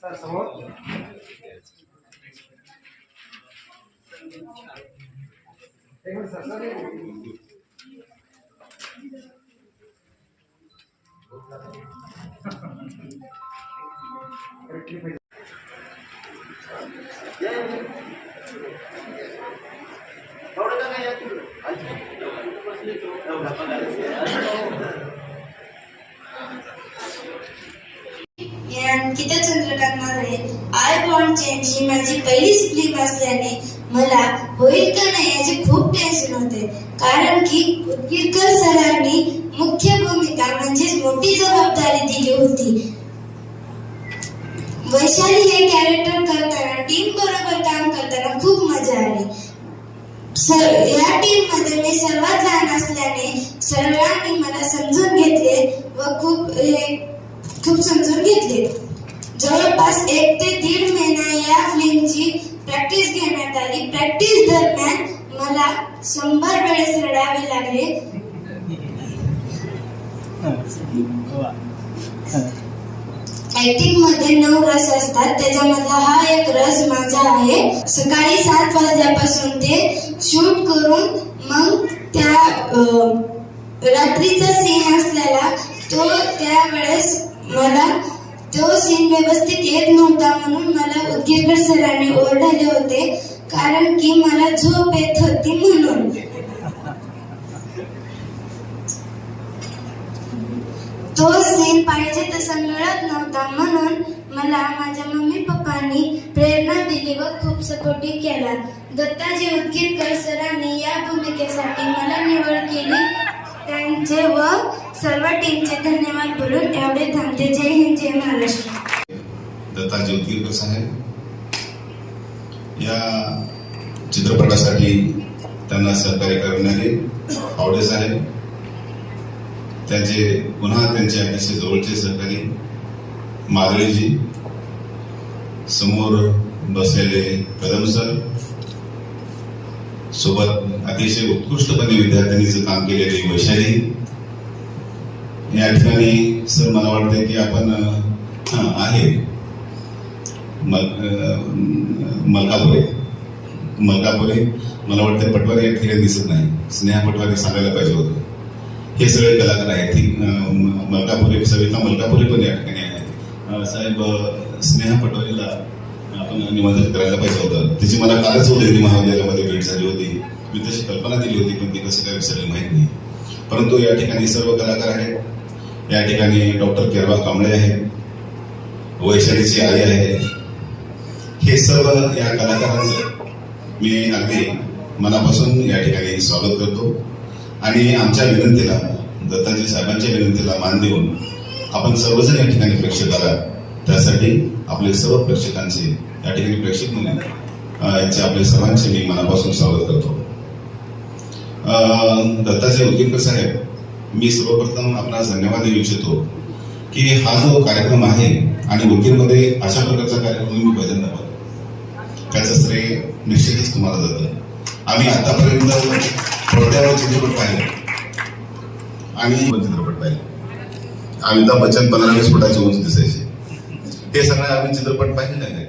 tersebut Terima kasih. मी किती Chandrakant Magale I bond change ही माझी पहिलीच फिल्म असल्याने मला होईल का नाही याचे खूप टेन्शन होते. कारण की किरकर सरांनी मुख्य भूमिका म्हणजेच मोठी जबाबदारी दिली होती. वैशाली हे कॅरेक्टर करताना टीम बरोबर काम करताना खूप मजा आली. सर या टीममध्ये मी सर्वात लहान असल्याने सर्वांनी मला समजून घेतले व खूप खूप समजून घेतले जवळपास एक ते दीड महिना या फिल्मची प्रॅक्टिस घेण्यात आली. प्रॅक्टिस दरम्यान मला शंभर वेळेस रडावे लागले. ऍक्टिंगमध्ये नऊ रस असतात. त्याच्यामधला हा एक रस माझा आहे. सकाळी सात वाजल्यापासून ते शूट करून मग त्या रात्रीचा सीन असलेला तो त्यावेळेस मला तो सीन व्यवस्थित येत नव्हता म्हणून मला उदगीरकर सरांनी ओरडले होते कारण की मला झोप येत होती म्हणून. तो सीन पाहिजे तसा मिळत नव्हता म्हणून मला माझ्या मम्मी पप्पांनी प्रेरणा दिली व खूप सपोर्टिव्ह केला. दत्ताजी उदगीरकर सरांनी या भूमिकेसाठी मला निवड केली. त्यांचे व सर्व टीमचे धन्यवाद बोलून एवढे थांबते. जय हिंद जय महाराष्ट्र. दत्ता उदगीरकर साहेब. या चित्रपटासाठी त्यांना सहकार्य करणारे आवडे साहेब त्याचे पुन्हा त्यांचे अतिशय जवळचे सहकारी माधळीजी समोर बसलेले कदम सर सोबत अतिशय उत्कृष्टपणे विद्यार्थिनीचं काम केलेले वैशाली या ठिकाणी सर मला वाटतंय की आपण हां आहे. मल मलकापुरे. मलकापुरे मला वाटतं पटवारी या ठिकाणी दिसत नाही. स्नेहा पटवारी सांगायला पाहिजे होतं. हे सगळे कलाकार आहेत. ती मलकापुरे सविता मलकापुरे पण या ठिकाणी आहेत. साहेब स्नेहा पटवारीला आपण निमंत्रित करायला पाहिजे होतं. तिची मला कालच उदयगिरी महाविद्यालयामध्ये भेट झाली होती. मी तशी कल्पना दिली होती पण ती कसं काय विसरली माहीत नाही. परंतु या ठिकाणी सर्व कलाकार आहेत. या ठिकाणी डॉक्टर केरवा कांबळे आहेत. वैशालीची आई आहे. हे सर्व या कलाकारांचं मी अगदी मनापासून या ठिकाणी स्वागत करतो. आणि आमच्या विनंतीला दत्ताजी साहेबांच्या विनंतीला मान देऊन आपण सर्वजण या ठिकाणी प्रेक्षक आला त्यासाठी आपले सर्व प्रेक्षकांचे या ठिकाणी प्रेक्षक म्हणून यांचे आपले सर्वांचे मी मनापासून स्वागत करतो. दत्ताजी उदगीरकर साहेब मी सर्वप्रथम आपणास धन्यवाद देऊ इच्छितो की हा जो कार्यक्रम आहे आणि उदगीरमध्ये अशा प्रकारचा कार्यक्रम मी पहिल्यांदा पाहतो. त्याचं श्रेय निश्चितच तुम्हाला जातं. आम्ही आतापर्यंत पडद्यावर चित्रपट पाहिले. आणि चित्रपट पाहिले. अमिताभ बच्चन पंधरा वीस फुटाची उंच दिसायचे. हे सगळे आम्ही चित्रपट पाहिले नाही.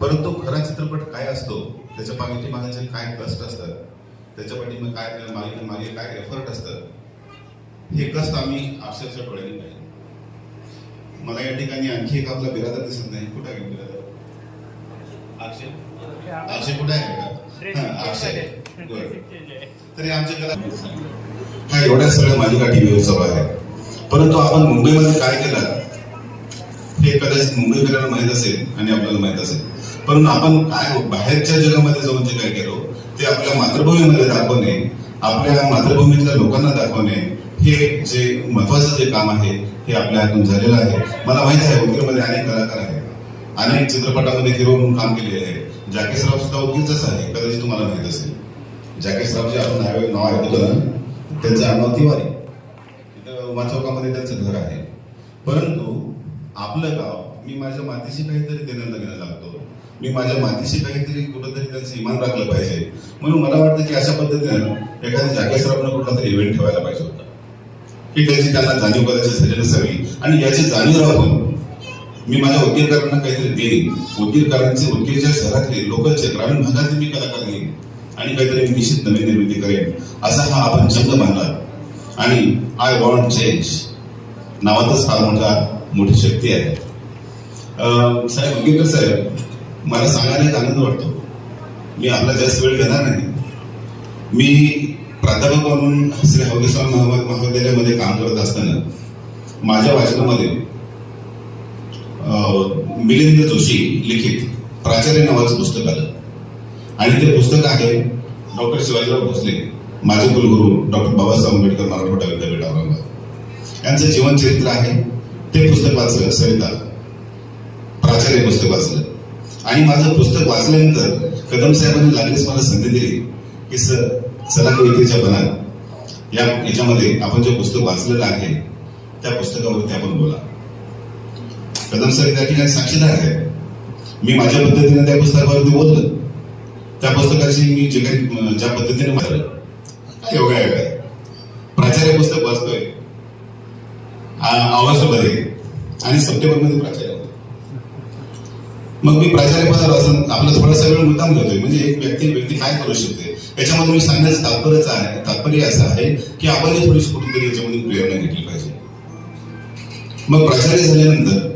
परंतु खरा चित्रपट काय असतो? त्याच्या पाठीमागाचे काय कष्ट असतात? त्याच्या पाठीमागे काय मागे मागे काय एफर्ट असतात हे कष्ट आम्ही अक्षरशः डोळ्यांनी पाहिले. मला या ठिकाणी आणखी एक आपला बिरादर दिसत नाही. कुठे आहे बिरादर? अक्षय? अक्षय कुठे आहे? हा, अक्षय. तरी आमचे कला हा एवढ्या सगळ्या मालिका टीव्हीवर चालू आहे परंतु आपण मुंबईमध्ये काय केलं? हे कदाचित मुंबईकरांना माहीत असेल आणि आपल्याला माहीत असेल. परंतु आपण काय बाहेरच्या जगामध्ये जाऊन जे काय केलो ते आपल्या मातृभूमीमध्ये दाखवणे आपल्या मातृभूमीतल्या लोकांना दाखवणे हे जे महत्वाचं जे काम आहे हे आपल्या हातून झालेलं आहे. मला माहीत आहे उदगीरमध्ये अनेक कलाकार आहेत. अनेक चित्रपटामध्ये हिरो म्हणून काम केलेले आहे जाकेशराव सुद्धा उदगीरच आहे कदाचित तुम्हाला माहीत असेल. जाकेशरावचे आपण नाव नाव ऐकतो ना? त्यांचं आडनाव तिवारी. इथं उमा चौकामध्ये त्यांचं घर आहे. परंतु आपलं गाव मी माझ्या मातीशी काहीतरी देणं लग्न लागतो. मी माझ्या मातीशी काहीतरी कुठंतरी त्यांचं इमान राखलं पाहिजे. म्हणून मला वाटतं की अशा पद्धतीनं एखाद्या जागेसरावनं कुठला तरी इव्हेंट ठेवायला पाहिजे की त्याची त्यांना जाणीव करायची झाली नसावी. आणि याची जाणीव राहून मी माझ्या वकीलकारांना काहीतरी देईन. वकीलकारांचे वकीलच्या शहरातले लोकलचे ग्रामीण भागातले मी कलाकार घेईन आणि काहीतरी निश्चित नवीन निर्मिती करेन. असा हा आपण जंग बांधला आणि आय वॉन्ट चेंज नावातच फार मोठा मोठी शक्ती आहे. साहेब वकीलकर साहेब मला सांगायला एक आनंद वाटतो. मी आपला जास्त वेळ घेणार नाही. मी प्राध्यापक म्हणून श्री हवकेश्वर महाभाग महाविद्यालयामध्ये काम करत असताना माझ्या वाचनामध्ये मिलिंद जोशी लिखित प्राचार्य नावाचं पुस्तक आलं. आणि ते पुस्तक आहे डॉक्टर शिवाजीराव भोसले माझे कुलगुरू डॉक्टर बाबासाहेब आंबेडकर मराठवाडा विद्यापीठ औरंगाबाद. यांचं जीवनचरित्र आहे. ते पुस्तक वाचलं सविता प्राचार्य पुस्तक वाचलं. आणि माझं पुस्तक वाचल्यानंतर कदम साहेबांनी लागलीच मला संधी दिली की सर चला कवितेच्या बनात या याच्यामध्ये आपण जे पुस्तक वाचलेलं आहे त्या पुस्तकावरती आपण बोला. कदम सर त्या ठिकाणी साक्षीदार आहेत मी माझ्या पद्धतीने त्या पुस्तकावरती बोललो. त्या पुस्तकाची मी जे काही ज्या पद्धतीने मारलं एवढ्या एवढ्या आहे काय? प्राचार्य पुस्तक वाचतोय. ऑगस्टमध्ये आणि सप्टेंबरमध्ये प्राचार्य. मग मी प्राचार्य पदावर असं आपला थोडासा वेळ मुद्दाम घेतोय. म्हणजे एक व्यक्ती व्यक्ती काय करू शकते? याच्यामध्ये मी सांगण्याचं तात्पर्यच आहे तात्पर्य असं आहे की आपण थोडीशी कुठेतरी याच्यामध्ये प्रेरणा घेतली पाहिजे. मग प्राचार्य झाल्यानंतर